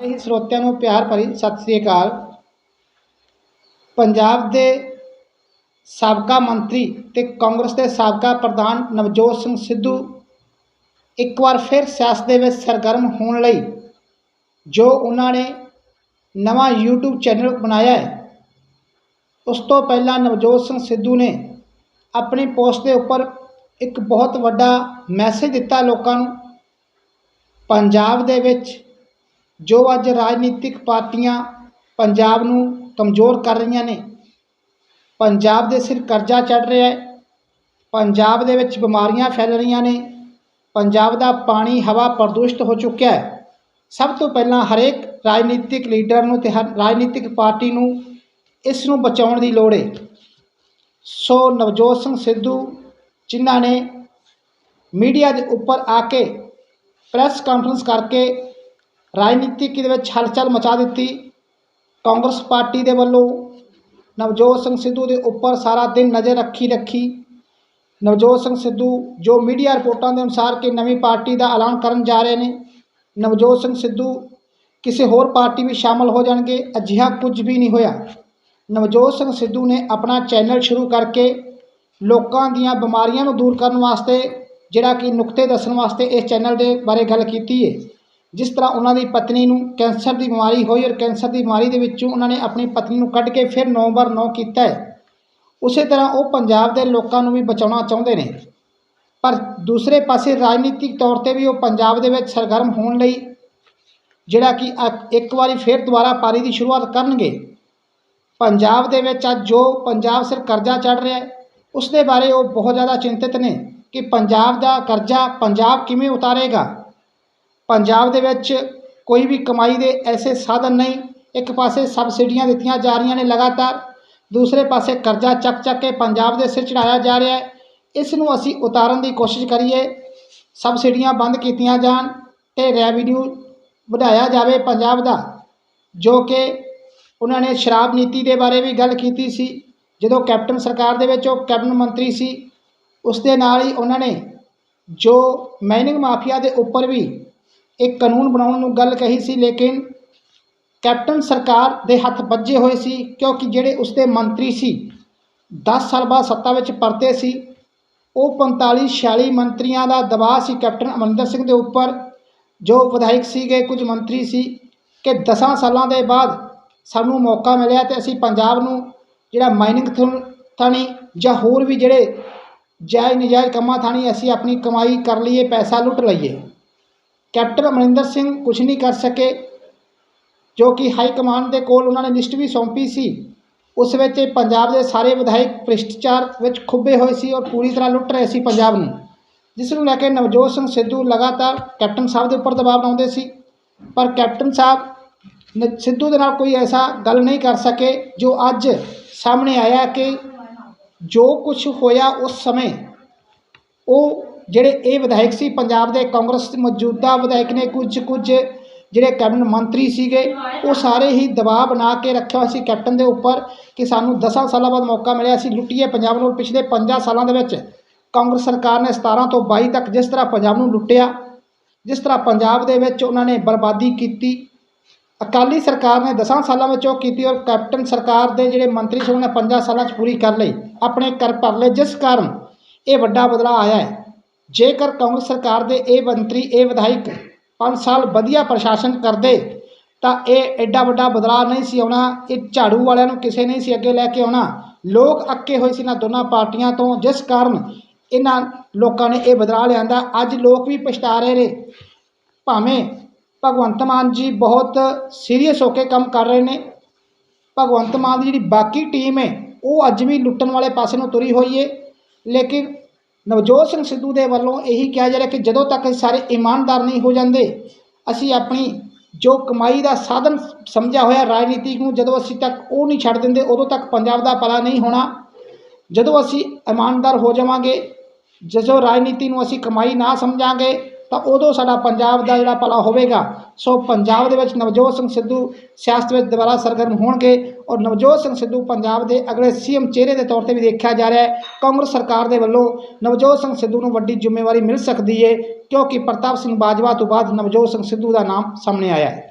ਹੀ ਸਰੋਤਿਆਂ ਨੂੰ ਪਿਆਰ ਭਰੀ ਸਤਿ ਸ੍ਰੀ ਅਕਾਲ। ਪੰਜਾਬ ਦੇ ਸਾਬਕਾ ਮੰਤਰੀ ਤੇ ਕਾਂਗਰਸ ਦੇ ਸਾਬਕਾ ਪ੍ਰਧਾਨ ਨਵਜੋਤ ਸਿੰਘ ਸਿੱਧੂ ਇੱਕ ਵਾਰ ਫਿਰ ਸਿਆਸਤ ਦੇ ਵਿੱਚ ਸਰਗਰਮ ਹੋਣ ਲਈ ਜੋ ਉਹਨਾਂ ਨੇ ਨਵਾਂ YouTube ਚੈਨਲ ਬਣਾਇਆ ਹੈ, ਉਸ ਤੋਂ ਪਹਿਲਾਂ ਨਵਜੋਤ ਸਿੰਘ ਸਿੱਧੂ ਨੇ ਆਪਣੀ ਪੋਸਟ ਦੇ ਉੱਪਰ ਇੱਕ ਬਹੁਤ ਵੱਡਾ ਮੈਸੇਜ ਦਿੱਤਾ ਲੋਕਾਂ ਨੂੰ। ਪੰਜਾਬ ਦੇ ਵਿੱਚ ਜੋ ਅੱਜ ਰਾਜਨੀਤਿਕ ਪਾਰਟੀਆਂ ਪੰਜਾਬ ਨੂੰ ਕਮਜ਼ੋਰ ਕਰ ਰਹੀਆਂ ਨੇ। ਪੰਜਾਬ ਦੇ ਸਿਰ ਕਰਜ਼ਾ ਚੜ ਰਿਹਾ ਹੈ। ਪੰਜਾਬ ਦੇ ਵਿੱਚ ਬਿਮਾਰੀਆਂ ਫੈਲ ਰਹੀਆਂ ਨੇ। ਪੰਜਾਬ ਦਾ ਪਾਣੀ, ਹਵਾ ਪ੍ਰਦੂਸ਼ਿਤ ਹੋ ਚੁੱਕਿਆ ਹੈ। ਸਭ ਤੋਂ ਪਹਿਲਾਂ ਹਰੇਕ ਰਾਜਨੀਤਿਕ ਲੀਡਰ ਨੂੰ ਤੇ ਹਰ ਰਾਜਨੀਤਿਕ ਪਾਰਟੀ ਨੂੰ ਇਸ ਨੂੰ ਬਚਾਉਣ ਦੀ ਲੋੜ ਹੈ। ਸੋ ਨਵਜੋਤ ਸਿੰਘ ਸਿੱਧੂ ਜਿਨ੍ਹਾਂ ਨੇ ਮੀਡੀਆ ਦੇ ਉੱਪਰ ਆ ਕੇ ਪ੍ਰੈਸ ਕਾਨਫਰੰਸ ਕਰਕੇ ਰਾਜਨੀਤਿਕ ਦੇ ਵਿੱਚ ਹਲਚਲ ਮਚਾ ਦਿੱਤੀ ਕਾਂਗਰਸ ਪਾਰਟੀ ਦੇ ਵੱਲੋਂ ਨਵਜੋਤ ਸਿੰਘ ਸਿੱਧੂ ਦੇ ਉੱਪਰ ਸਾਰਾ ਦਿਨ ਨਜ਼ਰ ਰੱਖੀ ਰੱਖੀ ਨਵਜੋਤ ਸਿੰਘ ਸਿੱਧੂ ਜੋ ਮੀਡੀਆ ਰਿਪੋਰਟਾਂ ਦੇ ਅਨੁਸਾਰ ਕਿ ਨਵੀਂ ਪਾਰਟੀ ਦਾ ਐਲਾਨ ਕਰਨ ਜਾ ਰਹੇ ਨੇ ਨਵਜੋਤ ਸਿੰਘ ਸਿੱਧੂ ਕਿਸੇ ਹੋਰ ਪਾਰਟੀ ਵਿੱਚ ਸ਼ਾਮਲ ਹੋ ਜਾਣਗੇ ਅਜਿਹਾ ਕੁਝ ਵੀ ਨਹੀਂ ਹੋਇਆ ਨਵਜੋਤ ਸਿੰਘ ਸਿੱਧੂ ਨੇ ਆਪਣਾ ਚੈਨਲ ਸ਼ੁਰੂ ਕਰਕੇ ਲੋਕਾਂ ਦੀਆਂ ਬਿਮਾਰੀਆਂ ਨੂੰ ਦੂਰ ਕਰਨ ਵਾਸਤੇ ਜਿਹੜਾ ਕਿ ਨੁਕਤੇ ਦੱਸਣ ਵਾਸਤੇ ਇਸ ਚੈਨਲ ਦੇ ਬਾਰੇ ਗੱਲ ਕੀਤੀ ਹੈ ਜਿਸ ਤਰ੍ਹਾਂ ਉਹਨਾਂ ਦੀ ਪਤਨੀ ਨੂੰ ਕੈਂਸਰ ਦੀ ਬਿਮਾਰੀ ਹੋਈ ਔਰ ਕੈਂਸਰ ਦੀ ਬਿਮਾਰੀ ਦੇ ਵਿੱਚੋਂ ਉਹਨਾਂ ਨੇ ਆਪਣੀ ਪਤਨੀ ਨੂੰ ਕੱਢ ਕੇ ਫਿਰ ਨਵੰਬਰ 9 ਕੀਤਾ ਹੈ। ਉਸੇ ਤਰ੍ਹਾਂ ਉਹ ਪੰਜਾਬ ਦੇ ਲੋਕਾਂ ਨੂੰ ਵੀ ਬਚਾਉਣਾ ਚਾਹੁੰਦੇ ਨੇ। ਪਰ ਦੂਸਰੇ ਪਾਸੇ ਰਾਜਨੀਤਿਕ ਤੌਰ ਤੇ ਵੀ ਉਹ ਪੰਜਾਬ ਦੇ ਵਿੱਚ ਸਰਗਰਮ ਹੋਣ ਲਈ ਜਿਹੜਾ ਕਿ ਇੱਕ ਵਾਰੀ ਫਿਰ ਦੁਬਾਰਾ ਪਾਰੀ ਦੀ ਸ਼ੁਰੂਆਤ ਕਰਨਗੇ। ਪੰਜਾਬ ਦੇ ਵਿੱਚ ਅੱਜ ਜੋ ਪੰਜਾਬ ਸਿਰ ਕਰਜ਼ਾ ਚੜ ਰਿਹਾ ਹੈ ਉਸ ਦੇ ਬਾਰੇ ਉਹ ਬਹੁਤ ਜ਼ਿਆਦਾ ਚਿੰਤਿਤ ਨੇ ਕਿ ਪੰਜਾਬ ਦਾ ਕਰਜ਼ਾ ਪੰਜਾਬ ਕਿਵੇਂ ਉਤਾਰੇਗਾ। ਪੰਜਾਬ ਦੇ ਵਿੱਚ ਕੋਈ ਵੀ ਕਮਾਈ ਦੇ ਐਸੇ ਸਾਧਨ ਨਹੀਂ, ਇੱਕ ਪਾਸੇ ਸਬਸਿਡੀਆਂ ਦਿੱਤੀਆਂ ਜਾ ਰਹੀਆਂ ਨੇ ਲਗਾਤਾਰ, ਦੂਸਰੇ ਪਾਸੇ ਕਰਜ਼ਾ ਚੱਕ ਚੱਕ ਕੇ ਪੰਜਾਬ ਦੇ ਸਿਰ ਚੜਾਇਆ ਜਾ ਰਿਹਾ ਹੈ, ਇਸ ਨੂੰ ਅਸੀਂ ਉਤਾਰਨ ਦੀ ਕੋਸ਼ਿਸ਼ ਕਰੀਏ, ਸਬਸਿਡੀਆਂ ਬੰਦ ਕੀਤੀਆਂ ਜਾਣ ਤੇ ਰੈਵਨਿਊ ਵਧਾਇਆ ਜਾਵੇ ਪੰਜਾਬ ਦਾ, ਜੋ ਕਿ ਉਹਨਾਂ ਨੇ ਸ਼ਰਾਬ ਨੀਤੀ ਦੇ ਬਾਰੇ ਵੀ ਗੱਲ ਕੀਤੀ ਸੀ, ਜਦੋਂ ਕੈਪਟਨ ਸਰਕਾਰ ਦੇ ਵਿੱਚ ਉਹ ਕੈਬਨਿਟ ਮੰਤਰੀ ਸੀ, ਉਸ ਦੇ ਨਾਲ ਹੀ ਉਹਨਾਂ ਨੇ ਜੋ ਮਾਈਨਿੰਗ ਮਾਫੀਆ ਦੇ ਉੱਪਰ ਵੀ ਇੱਕ ਕਾਨੂੰਨ ਬਣਾਉਣ ਨੂੰ ਗੱਲ ਕਹੀ ਸੀ, ਲੇਕਿਨ ਕੈਪਟਨ ਸਰਕਾਰ ਦੇ ਹੱਥ ਵੱਜੇ ਹੋਏ ਸੀ, ਕਿਉਂਕਿ ਜਿਹੜੇ ਉਸਦੇ ਮੰਤਰੀ ਸੀ 10 ਸਾਲ ਬਾਅਦ ਸੱਤਾ ਵਿੱਚ ਪਰਤੇ ਸੀ, ਉਹ 45 46 ਮੰਤਰੀਆਂ ਦਾ ਦਬਾਅ ਸੀ ਕੈਪਟਨ ਅਮਰਿੰਦਰ ਸਿੰਘ ਦੇ ਉੱਪਰ, ਜੋ ਵਿਧਾਇਕ ਸੀਗੇ, ਕੁਝ ਮੰਤਰੀ ਸੀ, ਕਿ 10 ਸਾਲਾਂ ਦੇ ਬਾਅਦ ਸਾਨੂੰ ਮੌਕਾ ਮਿਲਿਆ ਤੇ ਅਸੀਂ ਪੰਜਾਬ ਨੂੰ ਜਿਹੜਾ ਮਾਈਨਿੰਗ ਥਾਣੀ ਜਾਂ ਹੋਰ ਵੀ ਜਿਹੜੇ ਜਾਇਜ਼ ਨਜਾਇਜ਼ ਕੰਮਾਂ ਥਾਣੀ ਅਸੀਂ ਆਪਣੀ ਕਮਾਈ ਕਰ ਲਈਏ, ਪੈਸਾ ਲੁੱਟ ਲਈਏ। ਕੈਪਟਨ ਅਮਰਿੰਦਰ ਸਿੰਘ ਕੁਝ ਨਹੀਂ ਕਰ ਸਕੇ, ਜੋ ਕਿ ਹਾਈ ਕਮਾਂਡ ਦੇ ਕੋਲ ਉਹਨਾਂ ਨੇ ਲਿਸਟ ਵੀ ਸੌਂਪੀ ਸੀ। ਉਸ ਵਿੱਚ ਪੰਜਾਬ ਦੇ ਸਾਰੇ ਵਿਧਾਇਕ ਭ੍ਰਿਸ਼ਟਾਚਾਰ ਵਿੱਚ ਖੁੱਬੇ ਹੋਏ ਸੀ ਔਰ ਪੂਰੀ ਤਰ੍ਹਾਂ ਲੁੱਟ ਰਹੇ ਸੀ ਪੰਜਾਬ ਨੂੰ, ਜਿਸ ਨੂੰ ਲੈ ਕੇ ਨਵਜੋਤ ਸਿੰਘ ਸਿੱਧੂ ਲਗਾਤਾਰ ਕੈਪਟਨ ਸਾਹਿਬ ਦੇ ਉੱਪਰ ਦਬਾਅ ਬਣਾਉਂਦੇ ਸੀ। ਪਰ ਕੈਪਟਨ ਸਾਹਿਬ ਨ- ਸਿੱਧੂ ਦੇ ਨਾਲ ਕੋਈ ਐਸਾ ਗੱਲ ਨਹੀਂ ਕਰ ਸਕੇ ਜੋ ਅੱਜ ਸਾਹਮਣੇ ਆਇਆ ਕਿ ਜੋ ਕੁਝ ਹੋਇਆ ਉਸ ਸਮੇਂ, ਉਹ ਜਿਹੜੇ ਇਹ ਵਿਧਾਇਕ ਸੀ, ਪੰਜਾਬ ਦੇ ਕਾਂਗਰਸ ਮੌਜੂਦਾ ਵਿਧਾਇਕ ਨੇ ਕੁਝ ਕੁਝ ਜਿਹੜੇ ਕੈਬਨਿਟ ਮੰਤਰੀ ਸੀਗੇ, ਉਹ ਸਾਰੇ ਹੀ ਦਬਾਅ ਬਣਾ ਕੇ ਰੱਖਿਆ ਹੋਇਆ ਸੀ ਕੈਪਟਨ ਦੇ ਉੱਪਰ ਕਿ ਸਾਨੂੰ 10 ਸਾਲਾਂ ਬਾਅਦ ਮੌਕਾ ਮਿਲਿਆ। ਸੀ ਲੁੱਟੀਏ ਪੰਜਾਬ ਨੂੰ ਪਿਛਲੇ 5 ਸਾਲਾਂ ਦੇ ਵਿੱਚ। ਕਾਂਗਰਸ ਸਰਕਾਰ ਨੇ 17 ਤੋਂ 22 ਤੱਕ ਜਿਸ ਤਰ੍ਹਾਂ ਪੰਜਾਬ ਨੂੰ ਲੁੱਟਿਆ, ਜਿਸ ਤਰ੍ਹਾਂ ਪੰਜਾਬ ਦੇ ਵਿੱਚ ਉਹਨਾਂ ਨੇ ਬਰਬਾਦੀ ਕੀਤੀ। ਅਕਾਲੀ ਸਰਕਾਰ ਨੇ 10 ਸਾਲਾਂ ਵਿੱਚ ਉਹ ਕੀਤੀ ਔਰ ਕੈਪਟਨ ਸਰਕਾਰ ਦੇ ਜਿਹੜੇ ਮੰਤਰੀ ਸੀ, ਉਹਨਾਂ ਨੇ 5 ਸਾਲਾਂ 'ਚ ਪੂਰੀ ਕਰ ਲਈ, ਆਪਣੇ ਕਰ ਭਰ ਲਏ। ਜਿਸ ਕਾਰਨ ਇਹ ਵੱਡਾ ਬਦਲਾਅ ਆਇਆ ਹੈ। ਜੇਕਰ ਕਾਂਗਰਸ ਸਰਕਾਰ ਦੇ ਇਹ ਮੰਤਰੀ, ਇਹ ਵਿਧਾਇਕ 5 ਸਾਲ ਵਧੀਆ ਪ੍ਰਸ਼ਾਸਨ ਕਰਦੇ, ਤਾਂ ਇਹ ਐਡਾ ਵੱਡਾ ਬਦਲਾਅ ਨਹੀਂ ਸੀ ਆਉਣਾ। ਇਹ ਝਾੜੂ ਵਾਲਿਆਂ ਨੂੰ ਕਿਸੇ ਨਹੀਂ ਸੀ ਅੱਗੇ ਲੈ ਕੇ ਆਉਣਾ। ਲੋਕ ਅੱਕੇ ਹੋਏ ਸੀ ਇਹਨਾਂ ਦੋਨਾਂ ਪਾਰਟੀਆਂ ਤੋਂ, ਜਿਸ ਕਾਰਨ ਇਹਨਾਂ ਲੋਕਾਂ ਨੇ ਇਹ ਬਦਲਾਅ ਲਿਆਂਦਾ। ਅੱਜ ਲੋਕ ਵੀ ਪਛਤਾ ਰਹੇ ਨੇ। ਭਾਵੇਂ ਭਗਵੰਤ ਮਾਨ ਜੀ ਬਹੁਤ ਸੀਰੀਅਸ ਹੋ ਕੇ ਕੰਮ ਕਰ ਰਹੇ ਨੇ, ਭਗਵੰਤ ਮਾਨ ਦੀ ਜਿਹੜੀ ਬਾਕੀ ਟੀਮ ਹੈ, ਉਹ ਅੱਜ ਵੀ ਲੁੱਟਣ ਵਾਲੇ ਪਾਸੇ ਨੂੰ ਤੁਰੀ ਹੋਈ ਹੈ। ਲੇਕਿਨ ਨਵਜੋਤ ਸਿੰਘ ਸਿੱਧੂ ਦੇ ਵੱਲੋਂ ਇਹੀ ਕਿਹਾ ਜਾ ਰਿਹਾ ਕਿ ਜਦੋਂ ਤੱਕ ਸਾਰੇ ਇਮਾਨਦਾਰ ਨਹੀਂ ਹੋ ਜਾਂਦੇ, ਅਸੀਂ ਆਪਣੀ ਜੋ ਕਮਾਈ ਦਾ ਸਾਧਨ ਸਮਝਿਆ ਹੋਇਆ ਰਾਜਨੀਤੀ ਨੂੰ, ਜਦੋਂ ਅਸੀਂ ਤੱਕ ਉਹ ਨਹੀਂ ਛੱਡ ਦਿੰਦੇ, ਉਦੋਂ ਤੱਕ ਪੰਜਾਬ ਦਾ ਭਲਾ ਨਹੀਂ ਹੋਣਾ। ਜਦੋਂ ਅਸੀਂ ਇਮਾਨਦਾਰ ਹੋ ਜਾਵਾਂਗੇ, ਜਦੋਂ ਰਾਜਨੀਤੀ ਨੂੰ ਅਸੀਂ ਕਮਾਈ ਨਾ ਸਮਝਾਂਗੇ ਤਾਂ ਉਦੋਂ ਸਾਡਾ ਪੰਜਾਬ ਦਾ ਜਿਹੜਾ ਭਲਾ ਹੋਵੇਗਾ, ਸੋ ਪੰਜਾਬ ਦੇ ਵਿੱਚ ਨਵਜੋਤ ਸਿੰਘ ਸਿੱਧੂ ਸਿਆਸਤ ਵਿੱਚ ਦੁਬਾਰਾ ਸਰਗਰਮ ਹੋਣਗੇ ਔਰ ਨਵਜੋਤ ਸਿੰਘ ਸਿੱਧੂ ਪੰਜਾਬ ਦੇ ਅਗਲੇ ਸੀਐਮ ਚਿਹਰੇ ਦੇ ਤੌਰ ਤੇ ਵੀ ਦੇਖਿਆ ਜਾ ਰਿਹਾ ਹੈ। ਕਾਂਗਰਸ ਸਰਕਾਰ ਦੇ ਵੱਲੋਂ ਨਵਜੋਤ ਸਿੰਘ ਸਿੱਧੂ ਨੂੰ ਵੱਡੀ ਜ਼ਿੰਮੇਵਾਰੀ ਮਿਲ ਸਕਦੀ ਹੈ ਕਿਉਂਕਿ ਪ੍ਰਤਾਪ ਸਿੰਘ ਬਾਜਵਾ ਤੋਂ ਬਾਅਦ ਨਵਜੋਤ ਸਿੰਘ ਸਿੱਧੂ ਦਾ ਨਾਮ ਸਾਹਮਣੇ ਆਇਆ ਹੈ।